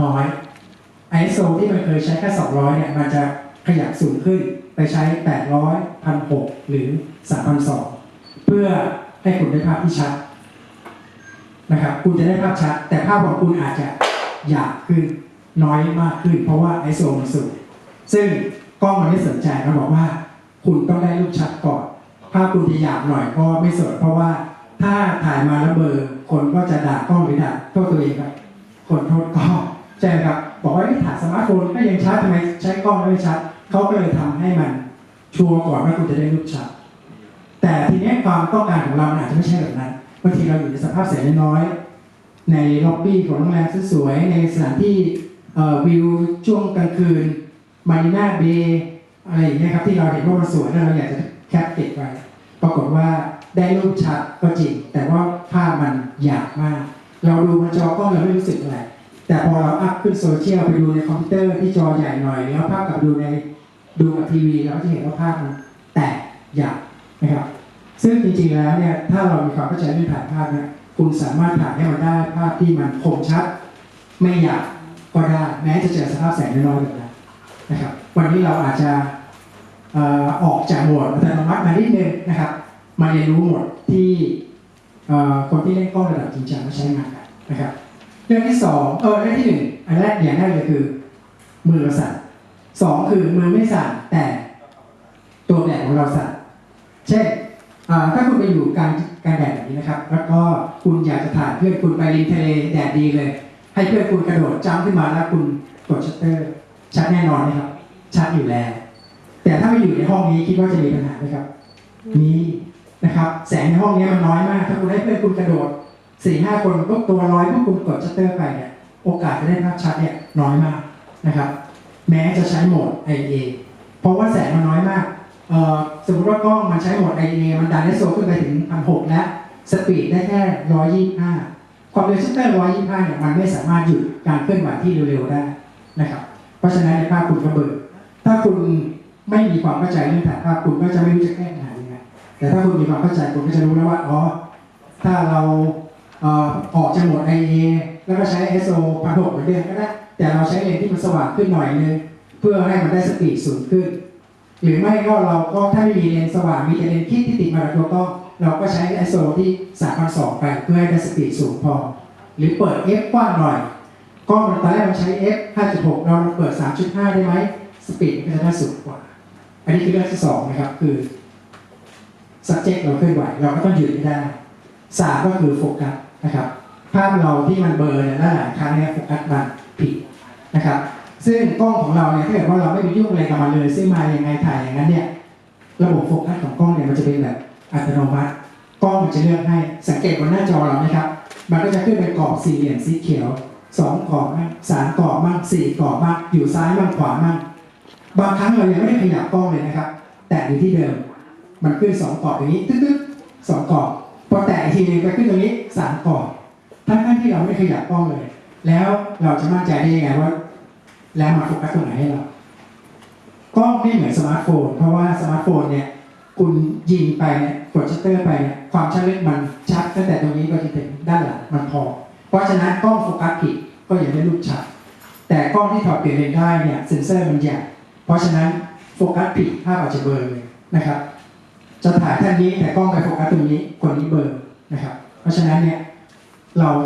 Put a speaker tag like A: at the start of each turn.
A: น้อย ISO ที่มันเคยใช้แค่ 200 เนี่ย มันจะขยับสูงขึ้นไปใช้ 800 1,600 หรือ 3,200 เพื่อให้คุณได้ภาพที่ชัดนะครับ คุณจะได้ภาพชัด แต่ภาพของคุณอาจจะหยาบขึ้นน้อยมากขึ้น เพราะว่า ISO มันสูง ซึ่งกล้องมันไม่สนใจมันบอกว่า คุณต้องได้รูปชัดก่อน ภาพคุณจะหยาบหน่อยก็ไม่สนเพราะว่าถ้าถ่ายมาแล้วเบอร์คนก็จะด่ากล้องหรือด่าโทษตัวเองครับคนโทษกล้อง ใช่ครับบอกว่าถ่ายสมาร์ทโฟนก็ยังชัดทำไมใช้กล้องไม่ชัดเขาก็เลยทำให้มันชัวร์ก่อนว่าคุณจะได้รูปชัด แต่ทีนี้ความต้องการของเราอาจจะไม่ใช่แบบนั้นบางทีเราอยู่ในสภาพแสงน้อย ในล็อบบี้ของโรงแรมสวยๆในสถานที่วิวช่วงกลางคืนมารีนาเบย์อะไรอย่างเงี้ยครับที่เราเห็นว่ามันสวยแล้วเราอยากจะแคปเก็บไว้ปรากฏว่าได้รูปชัดก็จริง แต่ว่าภาพมันหยาบมาก เราดูบนจอกล้องเราไม่รู้สึกอะไร แต่พอเราอัพขึ้นโซเชียลไปดูในคอมพิวเตอร์ที่จอใหญ่หน่อยแล้วภาพกับดูในดูกับทีวีเราก็จะเห็นว่าภาพมันแตกหยาบนะครับ ซึ่งจริงๆแล้วเนี่ยถ้าเรามีความเข้าใจเรื่องถ่ายภาพเนี่ยคุณสามารถถ่ายให้มันได้ภาพที่มันคมชัด ไม่หยาบก็ได้แม้จะเจอสภาพแสงน้อยๆแบบนั้นนะครับ วันนี้เราอาจจะออกจากโหมดอัตโนมัติมานิดนึงนะครับ มาเรียนรู้โหมดที่คนที่เล่นกล้องระดับจริงจังมาใช้งานกันนะครับ เรื่องที่สองเออเรื่องที่หนึ่งอันแรกอย่างแรกเลยคือ มือเราสั่นสองคือมือไม่สั่นแต่ตัวแบบของเราสั่นเช่นถ้าคุณไปอยู่กลางกลางแดดแบบนี้นะครับ แล้วก็คุณอยากจะถ่ายเพื่อนคุณไปริมทะเลแดดดีเลย ให้เพื่อนคุณกระโดดจ้ำขึ้นมาแล้วคุณกดชัตเตอร์ ชัดแน่นอนนะครับ ชัดอยู่แล้ว แต่ถ้าไปอยู่ในห้องนี้คิดว่าจะมีปัญหาไหมครับมีนะครับ แสงในห้องนี้มันน้อยมาก ถ้าคุณให้เพื่อนคุณกระโดด สี่ห้าคนก็ตัวน้อยพวกคุณกดชัตเตอร์ไปเนี่ยโอกาสจะได้ภาพชัดเนี่ยน้อยมากนะครับ แม้จะใช้โหมด IA เพราะว่าแสงมันน้อยมากสมมติว่ากล้องมันใช้โหมด IA มันดันไอโซขึ้นไปถึงพันหกและสปีดได้แค่ร้อยยี่ห้าความเร็วชัตเตอร์ร้อยยี่ห้าเนี่ยมันไม่สามารถหยุดการเคลื่อนไหวที่เร็วๆได้นะครับ เพราะฉะนั้นในภาพคุณก็เบิกถ้าคุณไม่มีความเข้าใจเรื่องถ่ายภาพคุณก็จะไม่รู้จะแก้ปัญหายังไงแต่ถ้าคุณมีความเข้าใจคุณก็จะรู้แล้วว่าอ๋อถ้าเรา อ่อออกจากโหมด IA แล้วก็ใช้ ISO พันหกเหมือนเดิมก็ได้ แต่เราใช้เลนที่มันสว่างขึ้นหน่อยนึงเพื่อให้มันได้สปีดสูงขึ้น หรือไม่ก็เราก็ถ้าไม่มีเลนสว่างมีแต่เลนคิดที่ติดมากับตัวกล้องเราก็ใช้ ISO ที่3,200ไปเพื่อให้ได้สปีดสูงพอ หรือเปิด f กว้างหน่อยกล้องมันตอนแรกมันใช้ f 5.6 เราเปิด 3.5 ได้ไหมสปีดมันก็จะได้สูงกว่า อันนี้คือเรื่องที่สองนะครับคือ subject เราเคลื่อนไหวเราก็ต้องหยุดไม่ได้สามก็คือโฟกัส นะครับภาพเราที่มันเบลอเนี่ยหลายครั้งเนี่ยโฟกัสมันผิดนะครับซึ่งกล้องของเราเนี่ยถ้าเกิดว่าเราไม่ไปยุ่งอะไรกับมันเลยซึ่งมายังไงถ่ายอย่างนั้นเนี่ยระบบโฟกัสของกล้องเนี่ยมันจะเป็นแบบอัตโนมัติกล้องมันจะเลือกให้สังเกตบนหน้าจอเราไหมครับมันก็จะขึ้นเป็นกรอบสี่เหลี่ยมสีเขียวสองกรอบมั่งสามกรอบมั่งสี่กรอบมั่งอยู่ซ้ายมั่งขวามั่งบางครั้งเรายังไม่ได้ขยับกล้องเลยนะครับ แต่อยู่ที่เดิม มันขึ้นสองกรอบอย่างนี้ตึ๊ดๆสองกรอบ อแตะอีกทีหนึงไปขึ้นตรงนี้สามกรอบทั้งๆที่เราไม่ขยับกล้องเลย แล้วเราจะมั่นใจได้ยังไงว่า แล้วมาโฟกัสตรงไหนให้เรากล้องไม่เหมือนสมาร์ทโฟน เพราะว่าสมาร์ทโฟนเนี่ยคุณยิงไปเนี่ยกดชัตเตอร์ไปเนี่ยความชัดเลึกมันชัดตั้งแต่ตรงนี้ไปจนถึงด้านหลังมันพอ เพราะฉะนั้นกล้องโฟกัสผิดก็ยังได้รูปชัด แต่กล้องที่ถอดเปลี่ยนเลนได้เนี่ยเซ็นเซอร์มันใหญ่เพราะฉะนั้นโฟกัสผิดภาพอาจจะเบลอเลยนะครับ จะถ่ายท่านนี้แต่กล้องไปโฟกัสตรงนี้คนนี้เบอร์นะครับ เพราะฉะนั้นเนี่ยเรา